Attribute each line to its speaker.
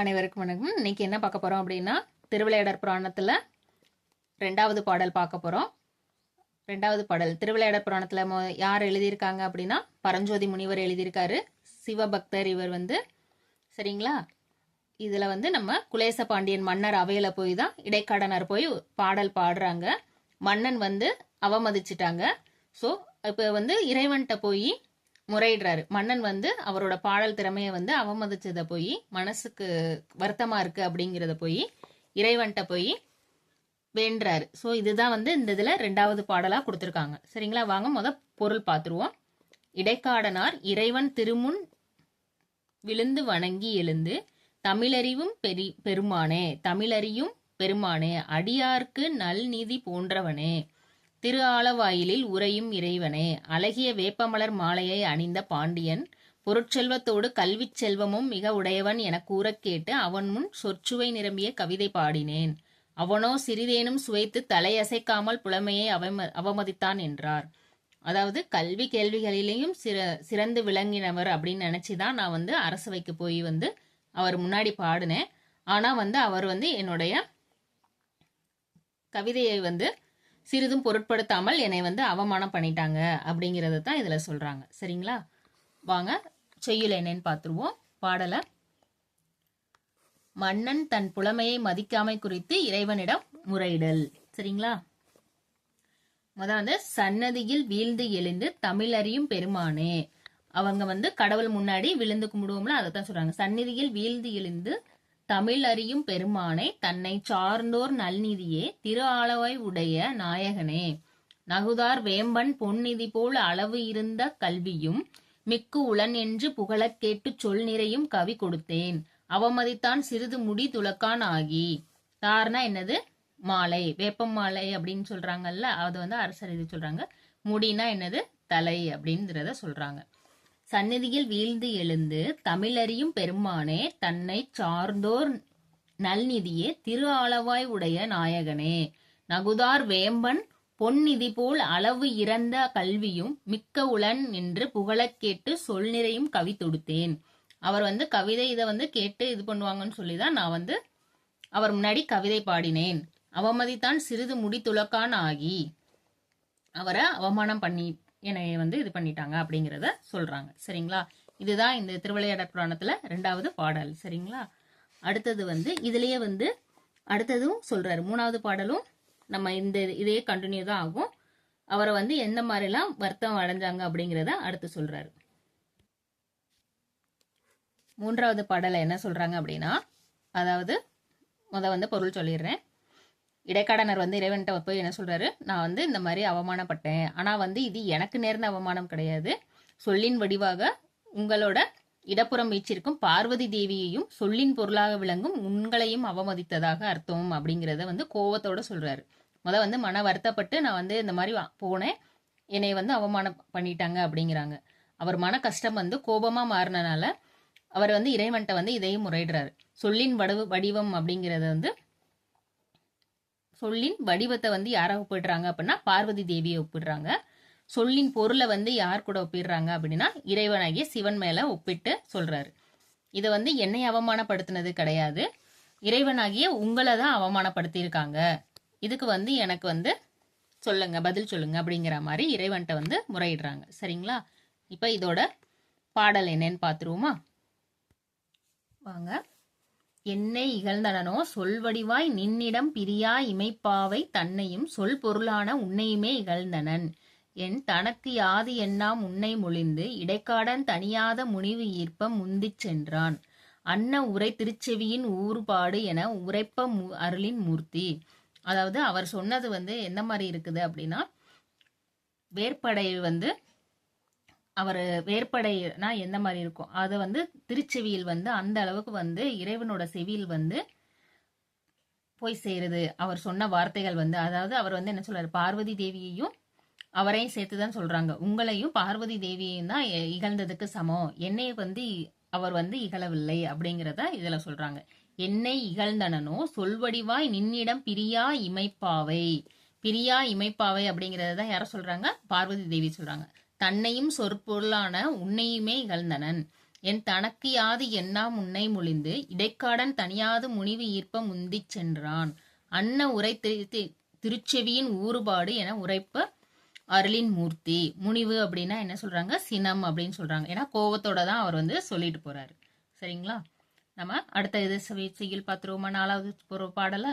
Speaker 1: அனைவருக்கும் வணக்கம். இன்னைக்கு என்ன பார்க்க போறோம் அப்படின்னா திருவிளையாடர் புராணத்துல ரெண்டாவது பாடல் பார்க்க போறோம். ரெண்டாவது பாடல். திருவிளையாடர் புராணத்துல மொ- யார் எழுதியிருக்காங்க அப்படின்னா பரஞ்சோதி முனிவர் எழுதியிருக்காரு. சிவபக்தர் இவர் வந்து. சரிங்களா? இதுல வந்து நம்ம குலேச பாண்டியன் மன்னர் அவையில போய் தான் இடைக்காடனர் போய் பாடல் பாடுறாங்க. மன்னன் வந்து அவமதிச்சிட்டாங்க. ஸோ இப்போ வந்து இறைவன்கிட்ட போய் முறையிடுறாரு. மன்னன் வந்து அவரோட பாடல் திறமையை வந்து அவமதிச்சதை போய் மனசுக்கு வருத்தமா இருக்கு அப்படிங்கிறத போய் இறைவன்கிட்ட போய் வேண்டுறாரு. ஸோ இதுதான் வந்து இந்த இதில் ரெண்டாவது பாடலாக கொடுத்துருக்காங்க. சரிங்களா? வாங்க முத பொருள் பார்த்துருவோம் இடைக்காடனார் இறைவன் திருமுன் விழுந்து வணங்கி எழுந்து தமிழறிவும் பெரி பெருமானே தமிழறியும் பெருமானே அடியார்க்கு நல்நீதி போன்றவனே திரு ஆலவாயிலில் உறையும் இறைவனே அழகிய வேப்பமலர் மாலையை அணிந்த பாண்டியன் பொருட்செல்வத்தோடு கல்விச் செல்வமும் மிக உடையவன் என கூறக் கேட்டு அவன் முன் சொற்சுவை நிரம்பிய கவிதை பாடினேன். அவனோ சிறிதேனும் சுவைத்து தலையசைக்காமல் புலமையை அவம அவமதித்தான் என்றார். அதாவது கல்வி கேள்விகளிலேயும் சிற சிறந்து விளங்கினவர் அப்படின்னு நினைச்சுதான் நான் வந்து அரசவைக்கு போய் வந்து அவர் முன்னாடி பாடினேன். ஆனா வந்து அவர் வந்து என்னுடைய கவிதையை வந்து சிறிதும் பொருட்படுத்தாமல் என்னை வந்து அவமானம் பண்ணிட்டாங்க அப்படிங்கிறத தான் இதில் சொல்றாங்க. சரிங்களா? வாங்க செய்யுள் என்னன்னு பார்த்துருவோம். பாடலை. மன்னன் தன் புலமையை மதிக்காமை குறித்து இறைவனிடம் முறையிடல். சரிங்களா? முத வந்து சன்னதியில் வீழ்ந்து எழுந்து தமிழறியும் பெருமானே. அவங்க வந்து கடவுள் முன்னாடி விழுந்து கும்பிடுவோம்ல அதை தான் சொல்றாங்க. சந்நிதியில் வீழ்ந்து எழுந்து தமிழ் அறியும் பெருமானை தன்னை சார்ந்தோர் நல்நிதியே திரு அளவை உடைய நாயகனே. நகுதார் வேம்பன் பொன்னிதி போல் அளவு இருந்த கல்வியும் மிக்கு உளன் என்று புகழக் கேட்டுச் சொல் நிறையும் கவி கொடுத்தேன். அவமதித்தான் சிறிது முடி துலக்கான் ஆகி. தார்னா என்னது? மாலை. வேப்பம் மாலை அப்படின்னு சொல்றாங்கல்ல அது வந்து அரசர் இது சொல்றாங்க. முடினா என்னது? தலை அப்படின்றத சொல்றாங்க. சந்நிதியில் வீழ்ந்து எழுந்து தமிழறியும் பெருமானே தன்னை சார்ந்தோர் நல்நிதியே திரு ஆளவாய் உடைய நாயகனே. நகுதார் வேம்பன் பொன்னிதி போல் அளவு இறந்த கல்வியும் மிக்க உளன் என்று புகழக் கேட்டு சொல் நிறையும் கவி தொடுத்தேன். அவர் வந்து கவிதை இதை வந்து கேட்டு இது பண்ணுவாங்கன்னு சொல்லி தான் நான் வந்து அவர் முன்னாடி கவிதை பாடினேன். அவமதித்தான் சிறிது முடி துளக்கான் ஆகி அவரை அவமானம் பண்ணி என்னை வந்து இது பண்ணிட்டாங்க அப்படிங்கிறத சொல்றாங்க. சரிங்களா? இதுதான் இந்த திருவிளையாடற் புராணத்துல ரெண்டாவது பாடல். சரிங்களா? அடுத்தது வந்து இதுலயே வந்து அடுத்ததும் சொல்றாரு. மூணாவது பாடலும் நம்ம இந்த இதே கண்டினியூ தான் ஆகும். அவரை வந்து எந்த மாதிரிலாம் வருத்தம் அடைஞ்சாங்க அப்படிங்கிறத அடுத்து சொல்றாரு. மூன்றாவது பாடலை என்ன சொல்றாங்க அப்படின்னா அதாவது முத வந்து பொருள் சொல்லிடுறேன். இடைக்காடனர் வந்து இறைவன்கிட்ட போய் என்ன சொல்றாரு? நான் வந்து இந்த மாதிரி அவமானப்பட்டேன். ஆனா வந்து இது எனக்கு நேர்ந்த அவமானம் கிடையாது. சொல்லின் வடிவாக உங்களோட இடப்புறம் வீச்சிருக்கும் பார்வதி தேவியையும் சொல்லின் பொருளாக விளங்கும் உங்களையும் அவமதித்ததாக அர்த்தம் அப்படிங்கிறத வந்து கோவத்தோட சொல்றாரு. முத வந்து மன வருத்தப்பட்டு நான் வந்து இந்த மாதிரி போனேன். என்னை வந்து அவமானம் பண்ணிட்டாங்க அப்படிங்கிறாங்க. அவர் மன கஷ்டம் வந்து கோபமா மாறினனால அவர் வந்து இறைவன்கிட்ட வந்து இதையும் முறையிடுறாரு. சொல்லின் வடிவு வடிவம் அப்படிங்கிறத வந்து சொல்லின் வடிவத்தை வந்து யாரை ஒப்பிடுறாங்க அப்படின்னா பார்வதி தேவியை ஒப்பிடுறாங்க. சொல்லின் பொருளை வந்து யார் கூட ஒப்பிடுறாங்க அப்படின்னா இறைவனாகிய சிவன் மேல ஒப்பிட்டு சொல்றாரு. இதை வந்து என்னை அவமானப்படுத்தினது கிடையாது. இறைவனாகிய உங்களை தான் அவமானப்படுத்தியிருக்காங்க. இதுக்கு வந்து எனக்கு வந்து சொல்லுங்க பதில் சொல்லுங்க அப்படிங்கிற மாதிரி இறைவன்கிட்ட வந்து முறையிடுறாங்க. சரிங்களா? இப்போ இதோட பாடல் என்னன்னு பார்த்துருவோமா வாங்க. என்னை இகழ்ந்தனனோ? சொல்வடிவாய் நின்னிடம் பிரியா இமைப்பாவை தன்னையும் சொல் பொருளான உன்னையுமே இகழ்ந்தனன். என் தனக்கு யாது எண்ணாம் உன்னை மொழிந்து இடைக்காடன் தனியாத முனிவு ஈர்ப்ப முந்திச் சென்றான். அன்ன உரை திருச்செவியின் ஊறுபாடு என உரைப்ப அருளின் மூர்த்தி. அதாவது அவர் சொன்னது வந்து எந்த மாதிரி இருக்குது அப்படின்னா வேற்படை வந்து அவர் வேற்படைனா எந்த மாதிரி இருக்கும்? அது வந்து திருச்செவியில் வந்து அந்த அளவுக்கு வந்து இறைவனோட செவியில் வந்து போய் சேருது. அவர் சொன்ன வார்த்தைகள் வந்து அதாவது அவர் வந்து என்ன சொல்றாரு? பார்வதி தேவியையும் அவரையும் சேர்த்து தான் சொல்றாங்க. உங்களையும் பார்வதி தேவியையும் தான் இகழ்ந்ததுக்கு சமம். என்னை வந்து இ- அவர் வந்து இகழவில்லை அப்படிங்கிறத இதுல சொல்றாங்க. என்னை இகழ்ந்தனனோ சொல்வடிவாய் நின்னிடம் பிரியா இமைப்பாவை. பிரியா இமைப்பாவை அப்படிங்கறத தான் யார சொல்றாங்க? பார்வதி தேவி சொல்றாங்க. தன்னையும் சொற்பொருளான உன்னையுமே இகழ்ந்தனன். என் தனக்கு யாது எண்ணாம் முன்னை முழிந்து இடைக்காடன் தனியாது முனிவு ஈர்ப்ப முந்திச் சென்றான். அன்ன உரை திரு- தி- திருச்செவியின் ஊறுபாடு என உரைப்ப அருளின் மூர்த்தி. முனிவு அப்படின்னா என்ன சொல்றாங்க? சினம் அப்படின்னு சொல்றாங்க. ஏன்னா கோவத்தோட தான் அவர் வந்து சொல்லிட்டு போறாரு. சரிங்களா? நம்ம அடுத்த இது செய்யுள் பார்த்துருவோமா? நாலாவது ஒரு பாடல?